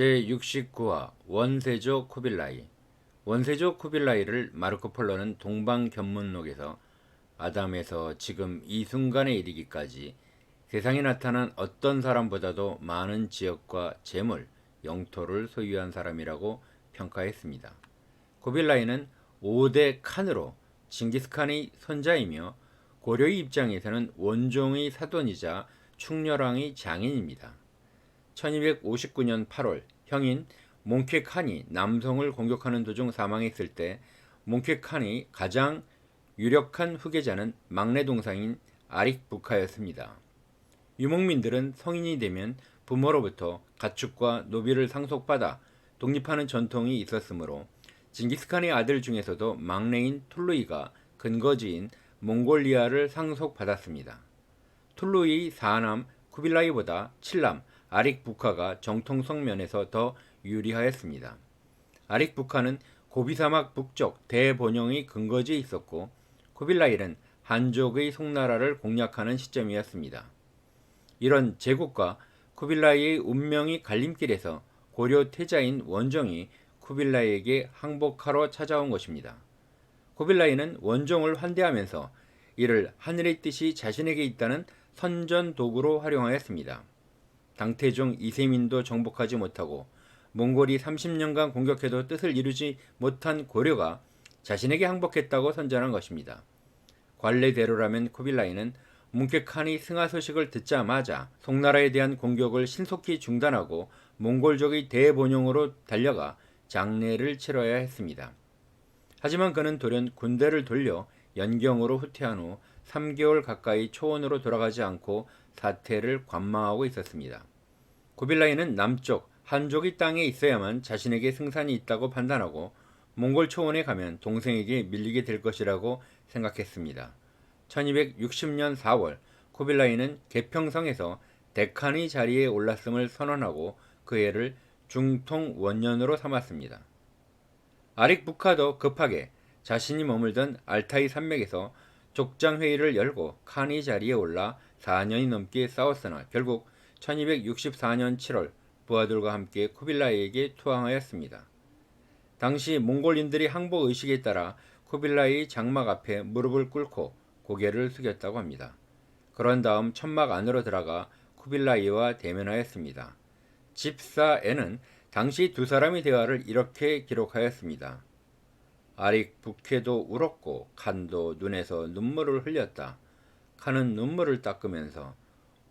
제69화 원세조 쿠빌라이 원세조 쿠빌라이를 마르코 폴로는 동방견문록에서 아담에서 지금 이 순간에 이르기까지 세상에 나타난 어떤 사람보다도 많은 지역과 재물, 영토를 소유한 사람이라고 평가했습니다. 쿠빌라이는 5대 칸으로 징기스칸의 손자이며 고려의 입장에서는 원종의 사돈이자 충렬왕의 장인입니다. 1259년 8월 형인 몽케 칸이 남성을 공격하는 도중 사망했을 때 몽케 칸이 가장 유력한 후계자는 막내 동상인 아릭 부카였습니다. 유목민들은 성인이 되면 부모로부터 가축과 노비를 상속받아 독립하는 전통이 있었으므로 징기스칸의 아들 중에서도 막내인 툴루이가 근거지인 몽골리아를 상속받았습니다. 툴루이 4남 쿠빌라이보다 7남 아릭 부카가 정통성 면에서 더 유리하였습니다. 아릭 부카는 고비사막 북쪽 대본영의 근거지에 있었고 쿠빌라일은 한족의 송나라를 공략하는 시점이었습니다. 이런 제국과 쿠빌라이의 운명이 갈림길에서 고려 태자인 원정이 쿠빌라이에게 항복하러 찾아온 것입니다. 쿠빌라이는 원종을 환대하면서 이를 하늘의 뜻이 자신에게 있다는 선전 도구로 활용하였습니다. 당태종 이세민도 정복하지 못하고 몽골이 30년간 공격해도 뜻을 이루지 못한 고려가 자신에게 항복했다고 선전한 것입니다. 관례대로라면 쿠빌라이는 뭉케칸이 승하 소식을 듣자마자 송나라에 대한 공격을 신속히 중단하고 몽골족의 대본용으로 달려가 장례를 치러야 했습니다. 하지만 그는 돌연 군대를 돌려 연경으로 후퇴한 후 3개월 가까이 초원으로 돌아가지 않고 사태를 관망하고 있었습니다. 고빌라이는 남쪽 한족의 땅에 있어야만 자신에게 승산이 있다고 판단하고 몽골 초원에 가면 동생에게 밀리게 될 것이라고 생각했습니다. 1260년 4월 코빌라이는 개평성에서 데칸의 자리에 올랐음을 선언하고 그 해를 중통 원년으로 삼았습니다. 아릭 부카도 급하게 자신이 머물던 알타이 산맥에서 족장 회의를 열고 칸이 자리에 올라 4년이 넘게 싸웠으나 결국 1264년 7월 부하들과 함께 쿠빌라이에게 투항하였습니다. 당시 몽골인들이 항복 의식에 따라 쿠빌라이 장막 앞에 무릎을 꿇고 고개를 숙였다고 합니다. 그런 다음 천막 안으로 들어가 쿠빌라이와 대면하였습니다. 집사에는 당시 두 사람의 대화를 이렇게 기록하였습니다. 아릭 부케도 울었고 칸도 눈에서 눈물을 흘렸다. 칸은 눈물을 닦으면서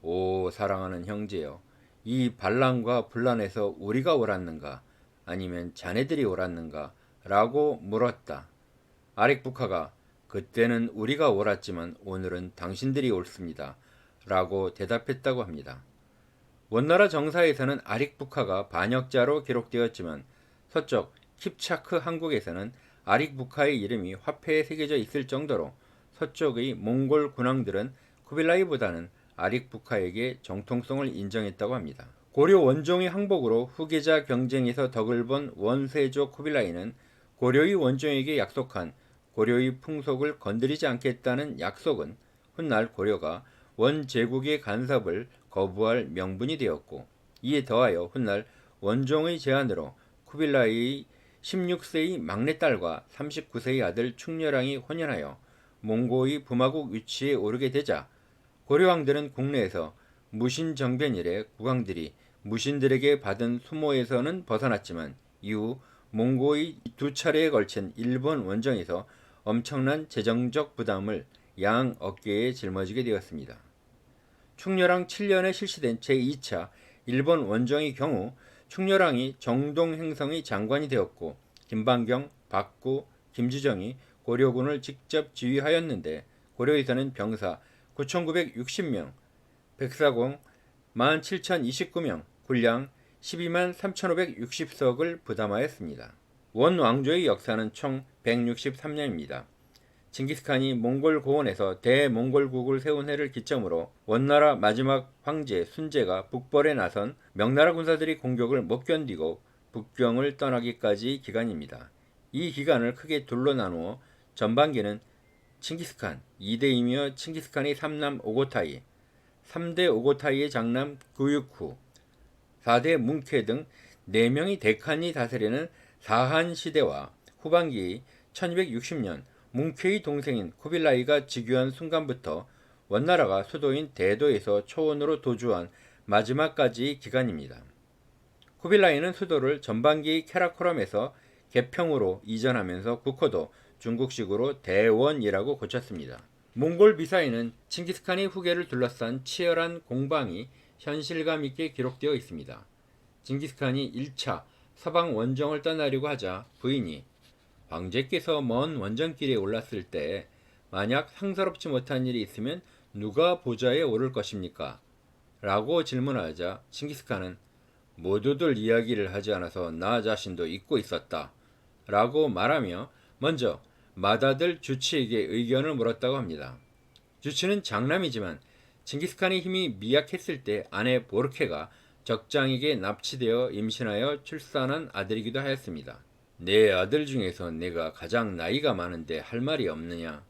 오 사랑하는 형제여 이 반란과 분란에서 우리가 옳았는가 아니면 자네들이 옳았는가 라고 물었다. 아릭 부카가 그때는 우리가 옳았지만 오늘은 당신들이 옳습니다. 라고 대답했다고 합니다. 원나라 정사에서는 아릭 부카가 반역자로 기록되었지만 서쪽 킵차크 한국에서는 아릭 부카의 이름이 화폐에 새겨져 있을 정도로 서쪽의 몽골 군왕들은 쿠빌라이보다는 아릭 부카에게 정통성을 인정했다고 합니다. 고려 원종의 항복으로 후계자 경쟁에서 덕을 본 원세조 쿠빌라이는 고려의 원종에게 약속한 고려의 풍속을 건드리지 않겠다는 약속은 훗날 고려가 원제국의 간섭을 거부할 명분이 되었고 이에 더하여 훗날 원종의 제안으로 쿠빌라이의 16세의 막내딸과 39세의 아들 충렬왕이 혼연하여 몽고의 부마국 위치에 오르게 되자 고려왕들은 국내에서 무신 정변 이래 국왕들이 무신들에게 받은 수모에서는 벗어났지만 이후 몽고의 두 차례에 걸친 일본 원정에서 엄청난 재정적 부담을 양 어깨에 짊어지게 되었습니다. 충렬왕 7년에 실시된 제2차 일본 원정의 경우 충렬왕이 정동 행성의 장관이 되었고 김방경, 박구, 김주정이 고려군을 직접 지휘하였는데 고려에서는 병사 9,960명, 백사공 17,029명, 군량 12만 3,560석을 부담하였습니다. 원 왕조의 역사는 총 163년입니다. 징기스칸이 몽골 고원에서 대몽골국을 세운 해를 기점으로 원나라 마지막 황제 순제가 북벌에 나선 명나라 군사들이 공격을 못 견디고 북경을 떠나기까지 기간입니다. 이 기간을 크게 둘로 나누어 전반기는 칭기스칸 2대이며 칭기스칸의 3남 오고타이, 3대 오고타이의 장남 구육후, 4대 뭉케 등네 명이 대칸이 다스리는 사한 시대와 후반기 1260년 뭉케의 동생인 코빌라이가 즉위한 순간부터 원나라가 수도인 대도에서 초원으로 도주한 마지막까지 기간입니다. 코빌라이는 수도를 전반기 케라코람에서 개평으로 이전하면서 국호도 중국식으로 대원이라고 고쳤습니다. 몽골 미사에는 칭기스칸의 후계를 둘러싼 치열한 공방이 현실감 있게 기록되어 있습니다. 징기스칸이 1차 서방 원정을 떠나려고 하자 부인이 황제께서 먼 원정길에 올랐을 때 만약 상사롭지 못한 일이 있으면 누가 보좌에 오를 것입니까? 라고 질문하자 칭기스칸은 모두들 이야기를 하지 않아서 나 자신도 잊고 있었다. 라고 말하며 먼저 마다들 주치에게 의견을 물었다고 합니다. 주치는 장남이지만 징기스칸의 힘이 미약했을 때 아내 보르케가 적장에게 납치되어 임신하여 출산한 아들이기도 하였습니다. 내 아들 중에서 내가 가장 나이가 많은데 할 말이 없느냐?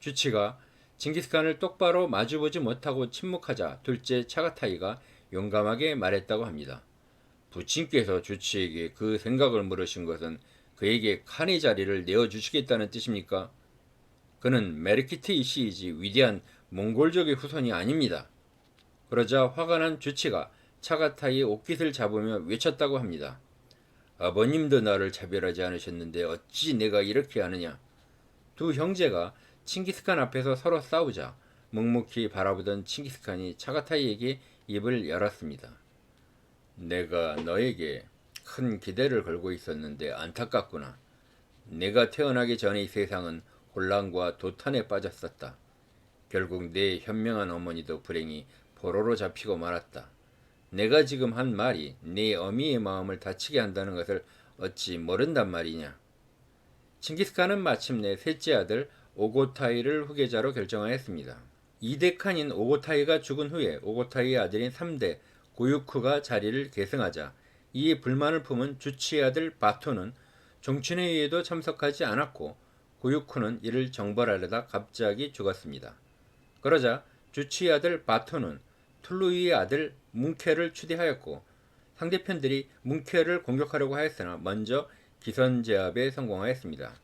주치가 징기스칸을 똑바로 마주보지 못하고 침묵하자 둘째 차가타이가 용감하게 말했다고 합니다. 부친께서 주치에게 그 생각을 물으신 것은 그에게 칸의 자리를 내어주시겠다는 뜻입니까? 그는 메르키트 이 시이지 위대한 몽골족의 후손이 아닙니다. 그러자 화가 난 주치가 차가타이의 옷깃을 잡으며 외쳤다고 합니다. 아버님도 나를 차별하지 않으셨는데 어찌 내가 이렇게 하느냐? 두 형제가 칭기스칸 앞에서 서로 싸우자 묵묵히 바라보던 칭기스칸이 차가타이에게 입을 열었습니다. 내가 너에게 큰 기대를 걸고 있었는데 안타깝구나. 내가 태어나기 전에 이 세상은 혼란과 도탄에 빠졌었다. 결국 내 현명한 어머니도 불행히 포로로 잡히고 말았다. 내가 지금 한 말이 네 어미의 마음을 다치게 한다는 것을 어찌 모른단 말이냐. 칭기스칸은 마침내 셋째 아들 오고타이를 후계자로 결정하였습니다. 이대칸인 오고타이가 죽은 후에 오고타이의 아들인 3대 고유쿠가 자리를 계승하자 이에 불만을 품은 주치의 아들 바토는 정춘회의에도 참석하지 않았고 고유쿠는 이를 정벌하려다 갑자기 죽었습니다. 그러자 주치의 아들 바토는 툴루이의 아들 뭉케를 추대하였고 상대편들이 뭉케를 공격하려고 하였으나 먼저 기선 제압에 성공하였습니다.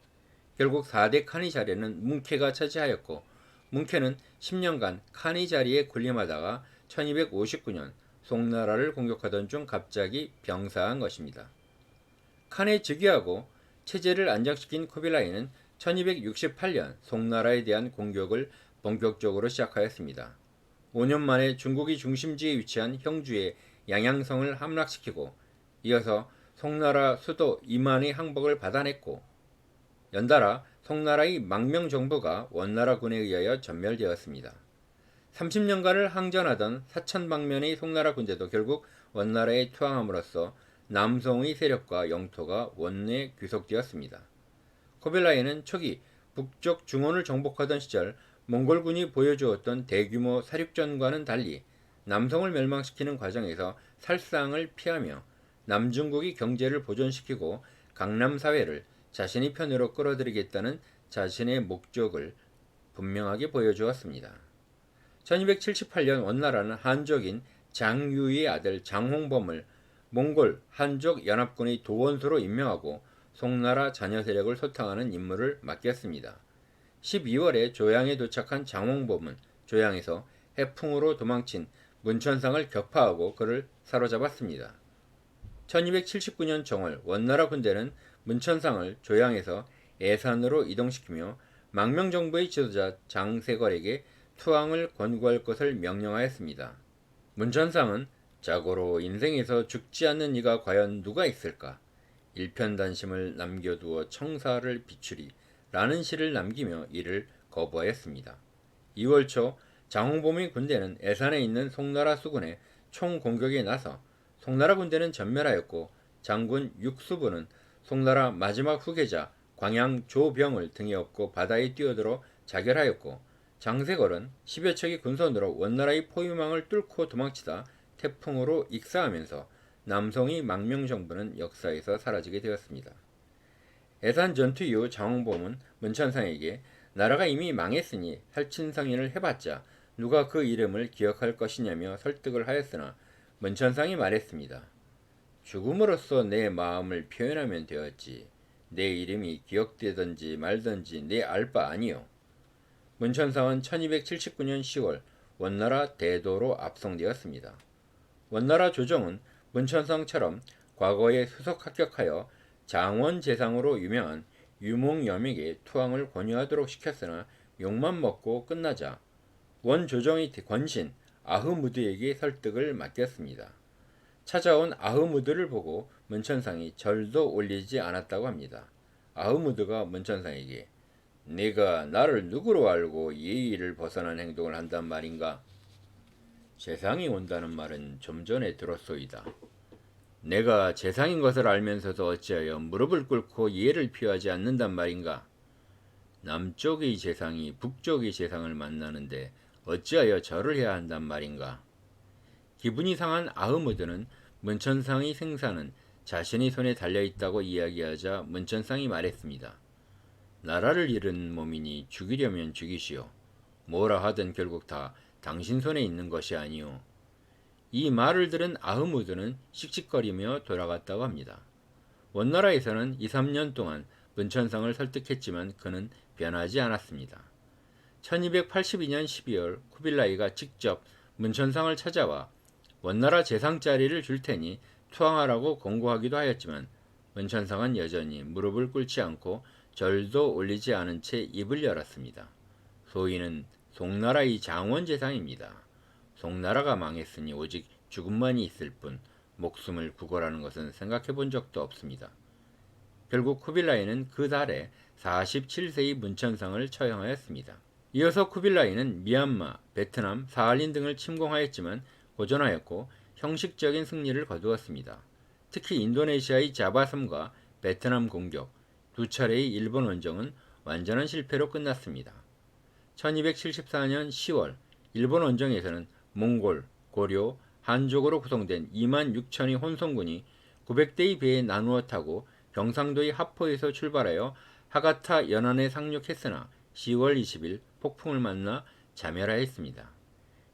결국 4대 칸이 자리는 뭉케가 차지하였고 뭉케는 10년간 칸이 자리에 군림하다가 1259년 송나라를 공격하던 중 갑자기 병사한 것입니다. 칸에 즉위하고 체제를 안정시킨 코빌라이는 1268년 송나라에 대한 공격을 본격적으로 시작하였습니다. 5년 만에 중국이 중심지에 위치한 형주의 양양성을 함락시키고 이어서 송나라 수도 이만의 항복을 받아냈고 연달아 송나라의 망명 정부가 원나라군에 의하여 전멸되었습니다. 30년간을 항전하던 사천방면의 송나라 군대도 결국 원나라에 투항함으로써 남송의 세력과 영토가 원내에 귀속되었습니다. 코벨라이는 초기 북쪽 중원을 정복하던 시절 몽골군이 보여주었던 대규모 사륙전과는 달리 남성을 멸망시키는 과정에서 살상을 피하며 남중국이 경제를 보존시키고 강남 사회를 자신의 편으로 끌어들이겠다는 자신의 목적을 분명하게 보여주었습니다. 1278년 원나라는 한족인 장유의 아들 장홍범을 몽골 한족 연합군의 도원수로 임명하고 송나라 자녀 세력을 소탕하는 임무를 맡겼습니다. 12월에 조양에 도착한 장홍범은 조양에서 해풍으로 도망친 문천상을 격파하고 그를 사로잡았습니다. 1279년 정월 원나라 군대는 문천상을 조양에서 애산으로 이동시키며 망명정부의 지도자 장세걸에게 투항을 권고할 것을 명령하였습니다. 문천상은 자고로 인생에서 죽지 않는 이가 과연 누가 있을까? 일편단심을 남겨두어 청사를 비추리 라는 시를 남기며 이를 거부하였습니다. 2월 초 장홍범의 군대는 애산에 있는 송나라 수군에 총 공격에 나서 송나라 군대는 전멸하였고 장군 육수부는 송나라 마지막 후계자 광양 조병을 등에 업고 바다에 뛰어들어 자결하였고 장세걸은 10여 척의 군선으로 원나라의 포위망을 뚫고 도망치다 태풍으로 익사하면서 남성의 망명정부는 역사에서 사라지게 되었습니다. 애산 전투 이후 장홍범은 문천상에게 나라가 이미 망했으니 할친상인을 해봤자 누가 그 이름을 기억할 것이냐며 설득을 하였으나 문천상이 말했습니다. 죽음으로써 내 마음을 표현하면 되었지. 내 이름이 기억되든지 말든지 내 알 바 아니요. 문천상은 1279년 10월 원나라 대도로 압송되었습니다. 원나라 조정은 문천상처럼 과거에 수석 합격하여 장원 재상으로 유명한 유몽염에게 투항을 권유하도록 시켰으나 욕만 먹고 끝나자 원 조정이 권신 아흐무드에게 설득을 맡겼습니다. 찾아온 아흐무드를 보고 문천상이 절도 올리지 않았다고 합니다. 아흐무드가 문천상에게 네가 나를 누구로 알고 예의를 벗어난 행동을 한단 말인가? 재상이 온다는 말은 좀 전에 들었소이다. 내가 재상인 것을 알면서도 어찌하여 무릎을 꿇고 예를 피하지 않는단 말인가? 남쪽의 재상이 북쪽의 재상을 만나는데 어찌하여 절을 해야 한단 말인가? 기분이 상한 아흐무드는 문천상의 생사는 자신의 손에 달려 있다고 이야기하자 문천상이 말했습니다. 나라를 잃은 몸이니 죽이려면 죽이시오. 뭐라 하든 결국 다 당신 손에 있는 것이 아니오. 이 말을 들은 아흐무드는 씩씩거리며 돌아갔다고 합니다. 원나라에서는 2, 3년 동안 문천상을 설득했지만 그는 변하지 않았습니다. 1282년 12월 쿠빌라이가 직접 문천상을 찾아와 원나라 재상자리를 줄 테니 투항하라고 공고하기도 하였지만 문천상은 여전히 무릎을 꿇지 않고 절도 올리지 않은 채 입을 열었습니다. 소위는 송나라의 장원재상입니다. 송나라가 망했으니 오직 죽음만이 있을 뿐 목숨을 구걸하는 것은 생각해 본 적도 없습니다. 결국 쿠빌라이는 그 달에 47세의 문천상을 처형하였습니다. 이어서 쿠빌라이는 미얀마, 베트남, 사할린 등을 침공하였지만 고전하였고 형식적인 승리를 거두었습니다. 특히 인도네시아의 자바섬과 베트남 공격, 두 차례의 일본 원정은 완전한 실패로 끝났습니다. 1274년 10월 일본 원정에서는 몽골, 고려, 한족으로 구성된 2만 6천의 혼성군이 900대의 배에 나누어 타고 경상도의 하포에서 출발하여 하가타 연안에 상륙했으나 10월 20일 폭풍을 만나 자멸하였습니다.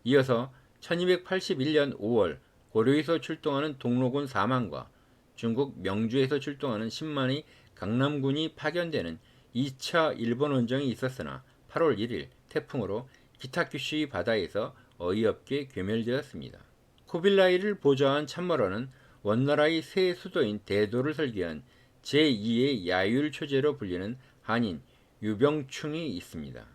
이어서 1281년 5월 고려에서 출동하는 동로군 4만과 중국 명주에서 출동하는 10만의 강남군이 파견되는 2차 일본 원정이 있었으나 8월 1일 태풍으로 기타큐슈의 바다에서 어이없게 괴멸되었습니다. 코빌라이를 보좌한 참모로는 원나라의 새 수도인 대도를 설계한 제2의 야율초제로 불리는 한인 유병충이 있습니다.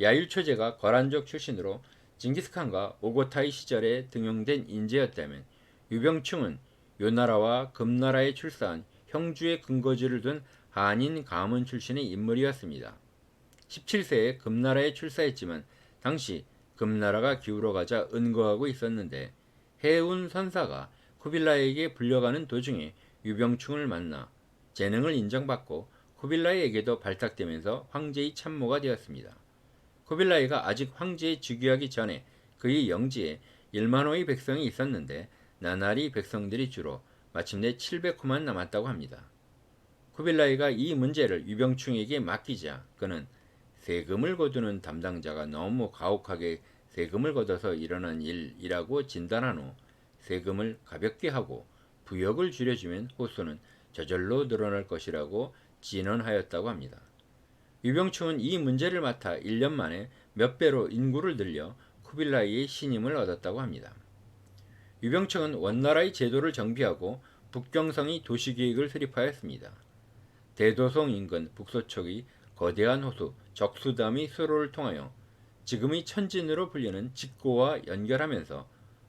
야율초제가 거란족 출신으로 징기스칸과 오고타이 시절에 등용된 인재였다면 유병충은 요나라와 금나라에 출사한 형주의 근거지를 둔 한인 가문 출신의 인물이었습니다. 17세에 금나라에 출사했지만 당시 금나라가 기울어가자 은거하고 있었는데 해운 선사가 쿠빌라에게 불려가는 도중에 유병충을 만나 재능을 인정받고 쿠빌라이에게도 발탁되면서 황제의 참모가 되었습니다. 쿠빌라이가 아직 황제에 즉위하기 전에 그의 영지에 1만호의 백성이 있었는데 나날이 백성들이 줄어 마침내 700호만 남았다고 합니다. 쿠빌라이가 이 문제를 유병충에게 맡기자 그는 세금을 거두는 담당자가 너무 가혹하게 세금을 걷어서 일어난 일이라고 진단한 후 세금을 가볍게 하고 부역을 줄여주면 호수는 저절로 늘어날 것이라고 진언하였다고 합니다. 유병충은 이 문제를 맡아 1년 만에 몇 배로 인구를 늘려 쿠빌라이의 신임을 얻었다고 합니다. 유병충은 원나라의 제도를 정비하고 북경성의 도시계획을 수립하였습니다. 대도성 인근 북서쪽의 거대한 호수 적수담이 수로를 통하여 지금의 천진으로 불리는 직고와 연결하면서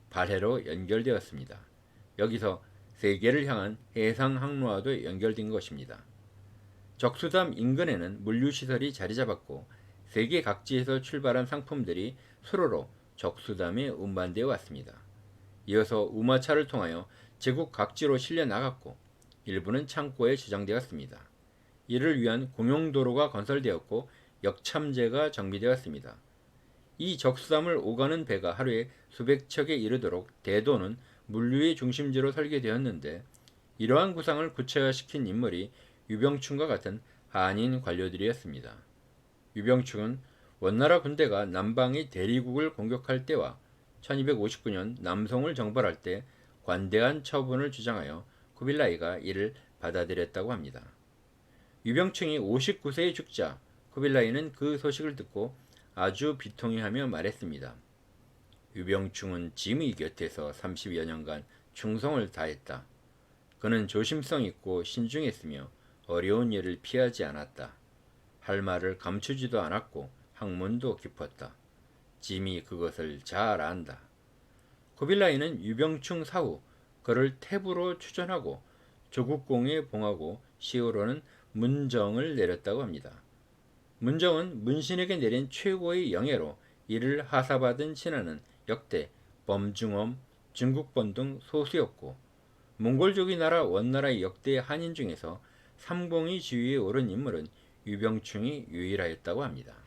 발해로 연결되었습니다. 여기서 세계를 향한 해상 항로와도 연결된 것입니다. 적수담 인근에는 물류시설이 자리 잡았고 세계 각지에서 출발한 상품들이 수로로 적수담에 운반되어 왔습니다. 이어서 우마차를 통하여 제국 각지로 실려 나갔고 일부는 창고에 저장되었습니다. 이를 위한 공용도로가 건설되었고 역참제가 정비되었습니다. 이 적수담을 오가는 배가 하루에 수백 척에 이르도록 대도는 물류의 중심지로 설계되었는데 이러한 구상을 구체화시킨 인물이 유병충과 같은 한인 관료들이었습니다. 유병충은 원나라 군대가 남방의 대리국을 공격할 때와 1259년 남송을 정벌할 때 관대한 처분을 주장하여 쿠빌라이가 이를 받아들였다고 합니다. 유병충이 59세에 죽자 쿠빌라이는 그 소식을 듣고 아주 비통해하며 말했습니다. 유병충은 짐의 곁에서 30여 년간 충성을 다했다. 그는 조심성 있고 신중했으며 어려운 일을 피하지 않았다. 할 말을 감추지도 않았고 학문도 깊었다. 짐이 그것을 잘 안다. 고빌라이는 유병충 사후 그를 태부로 추전하고 조국공에 봉하고 시호로는 문정을 내렸다고 합니다. 문정은 문신에게 내린 최고의 영예로 이를 하사받은 신하는 역대 범중엄, 중국본 등 소수였고 몽골족이 나라 원나라의 역대 한인 중에서 삼공의 지위에 오른 인물은 유병충이 유일하였다고 합니다.